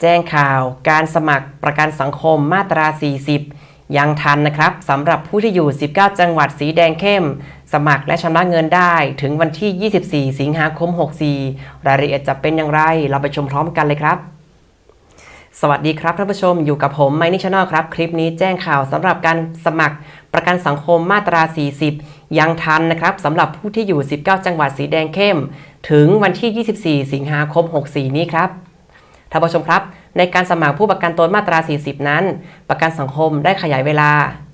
แจ้งข่าวการสมัครประกันสังคมมาตรา 40 ยังทันนะครับสำหรับผู้ที่อยู่ 19 จังหวัดสีแดงเข้ม สมัครและชำระเงินได้ถึงวันที่ 24 สิงหาคม 64 รายละเอียดจะเป็นอย่างไร เราไปชมพร้อมกันเลยครับ สวัสดีครับท่านผู้ชมอยู่กับผมไมนิชแนลครับ คลิปนี้แจ้งข่าวสำหรับการสมัครประกันสังคมมาตรา 40 ยังทันนะครับสำหรับผู้ที่อยู่ 19 จังหวัดสีแดงเข้ม ถึงวันที่ 24 สิงหาคม 64 นี้ครับ ท่านผู้ชมครับ ในการสมัครผู้ประกันตนมาตรา 40 นั้น ประกันสังคมได้ขยายเวลา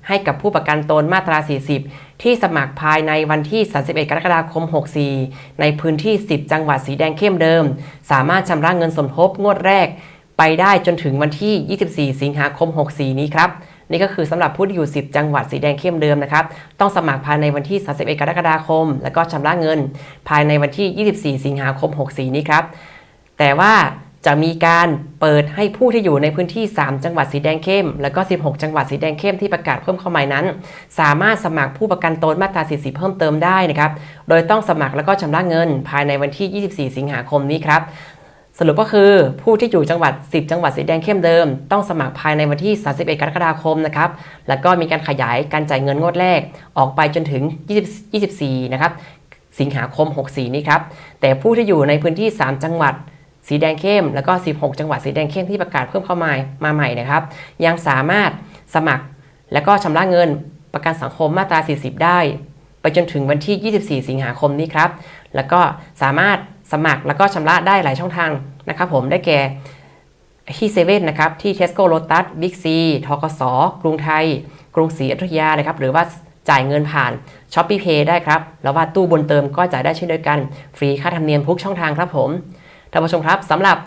ให้กับผู้ประกันตนมาตรา 40 ที่สมัครภายในวันที่ 31 กรกฎาคม 64 ในพื้นที่ 10 จังหวัดสีแดงเข้มเดิม สามารถชำระเงินสมทบงวดแรก ไปได้จนถึงวันที่ 24 สิงหาคม 64 นี้ครับนี่ก็คือสำหรับผู้ที่อยู่ 10 จังหวัดสีแดงเข้มเดิมนะครับ ต้องสมัครภายในวันที่ 31 กรกฎาคม แล้วก็ชำระเงิน ภายในวันที่ 24 สิงหาคม 64 นี้ครับ แต่ว่า จะมีการเปิดให้ผู้ที่อยู่ในพื้นที่ 3 จังหวัดสีแดงเข้ม แล้วก็ 16 จังหวัดสีแดงเข้มที่ประกาศเพิ่มเข้ามานั้น สามารถสมัครผู้ประกันตนมาตรา40 เพิ่มเติมได้นะครับ โดยต้องสมัครแล้วก็ชำระเงิน ภายในวันที่ 24 สิงหาคมนี้ครับสรุปก็คือผู้ที่อยู่จังหวัด 10 จังหวัดสีแดงเข้มเดิม ต้องสมัครภายในวันที่ 31 กรกฎาคมนะครับ แล้วก็มีการขยายการจ่ายเงินงวดแรก ออกไปจนถึง 20 24 นะครับ สิงหาคม 64 นี้ครับ แต่ผู้ที่อยู่ในพื้นที่ 3 จังหวัด สีแดงเข้ม แล้วก็ 16 จังหวัดสีแดงเข้มที่ประกาศเพิ่มเข้ามามาใหม่นะครับ ยังสามารถสมัครแล้วก็ชำระเงินประกันสังคมมาตรา 40 ได้ ไปจนถึงวันที่ 24 สิงหาคมนี้ครับ แล้วก็สามารถสมัครแล้วก็ชำระได้หลายช่องทางนะครับ ผมได้แก่ที่เซเว่นนะครับที่ Tesco Lotus Big C ทกสกรุงไทย กรุงศรีอยุธยานะครับ หรือว่าจ่ายเงินผ่าน s h o p e e Pay ได้ครับ แล้วว่าตู้บนเติมก็จ่ายได้เช่นเดียวกัน ฟรีค่าธรรมเนียมทุกช่องทางครับผม ท่านผู้ชมครับสำหรับ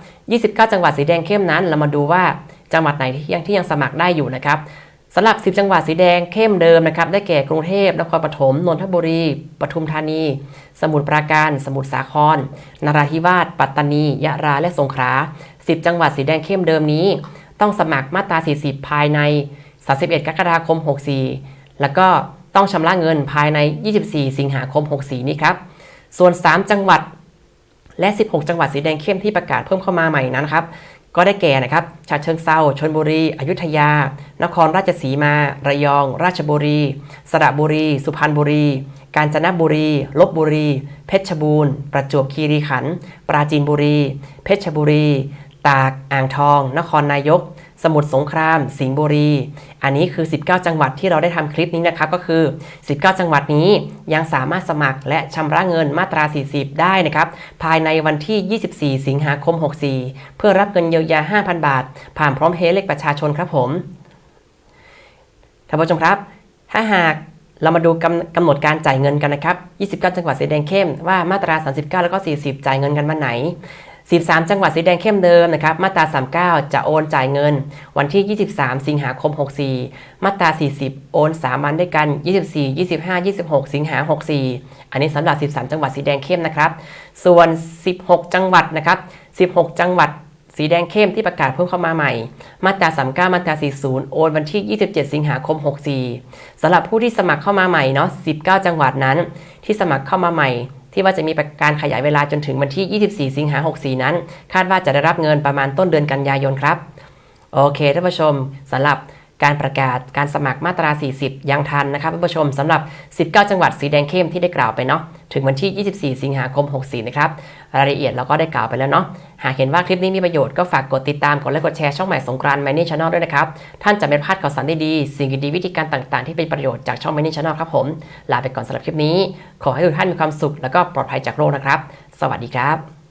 29 จังหวัดสีแดงเข้มนั้น เรามาดูว่าจังหวัดไหนที่ยังที่ยังสมัครได้อยู่นะครับสำหรับ 10 จังหวัดสีแดงเข้มเดิมนะครับ ได้แก่กรุงเทพ นครปฐม นนทบุรี ปทุมธานี สมุทรปราการ สมุทรสาคร นราธิวาส ปัตตานี ยะลา และสงขลา 10 จังหวัดสีแดงเข้มเดิมนี้ ต้องสมัครมาตรา 40 ภายใน 31 กรกฎาคม 64 แล้วก็ต้องชำระเงินภายใน 24 สิงหาคม 64 นี้ครับ ส่วน 3 จังหวัด และ 16 จังหวัดสีแดงเข้มที่ประกาศเพิ่มเข้ามาใหม่นั้นครับก็ได้แก่นะครับชาเชิงเซาชนบุรี อยุธยา นครราชสีมา ระยอง ราชบุรี สระบุรี สุพรรณบุรี กาญจนบุรี ลบบุรี เพชรบูรณ์ ประจวบคีรีขันธ์ ปราจีนบุรี เพชรบุรี ตาก อ่างทอง นครนายก สมุทรสงคราม สิงห์บุรี อันนี้คือ 19 จังหวัดที่เราได้ทำคลิปนี้นะครับก็คือ 19 จังหวัดนี้ยังสามารถสมัครและชำระเงินมาตรา 40 ได้นะครับภายในวันที่ 24 สิงหาคม 64 เพื่อรับเงินเยียวยา 5,000 บาท ผ่านพร้อมเพย์เลขประชาชนครับผมท่านผู้ชมครับ ถ้าหากเรามาดูกำกำหนดการจ่ายเงินกันนะครับ 29 จังหวัดสีแดงเข้มว่ามาตรา 39 แล้วก็ 40 จ่ายเงินกันวันไหน 13 จังหวัดสีแดงเข้มเดิมนะครับมาตรา 39 จะโอนจ่ายเงิน วันที่ 23 สิงหาคม 64 มาตรา 40 โอน3วันด้วยกัน 24 25 26 สิงหา 64 อันนี้สำหรับ 13 จังหวัดสีแดงเข้มนะครับ ส่วน 16 จังหวัดนะครับ 16 จังหวัดสีแดงเข้มที่ประกาศเพิ่มเข้ามาใหม่ มาตรา 39 มาตรา 40 โอนวันที่ 27 สิงหาคม 64 สำหรับผู้ที่สมัครเข้ามาใหม่เนาะ 19 จังหวัดนั้น ที่สมัครเข้ามาใหม่ ที่ว่าจะมีการขยายเวลาจนถึงวันที่ 24 สิงหา64 นั้น คาดว่าจะได้รับเงินประมาณต้นเดือนกันยายนครับ โอเคท่านผู้ชมสำหรับ การประกาศการสมัครมาตรา 40 ยังทันนะครับท่านผู้ชมสำหรับ 19 จังหวัดสีแดงเข้มที่ได้กล่าวไปเนาะถึงวันที่ 24 สิงหาคม 64 นะครับ รายละเอียดเราก็ได้กล่าวไปแล้วเนาะหากเห็นว่าคลิปนี้มีประโยชน์ก็ฝากกดติดตามกดไลค์กดแชร์ช่องใหม่สงกรานต์ Money Channel ด้วยนะครับ ท่านจะไม่พลาดข่าวสารดีๆสิ่งดีๆวิธีการต่างๆ ที่เป็นประโยชน์จากช่อง Money Channel ครับผมลาไปก่อนสำหรับคลิปนี้ ขอให้ทุกท่านมีความสุข แล้วก็ปลอดภัยจากโรคนะครับ สวัสดีครับ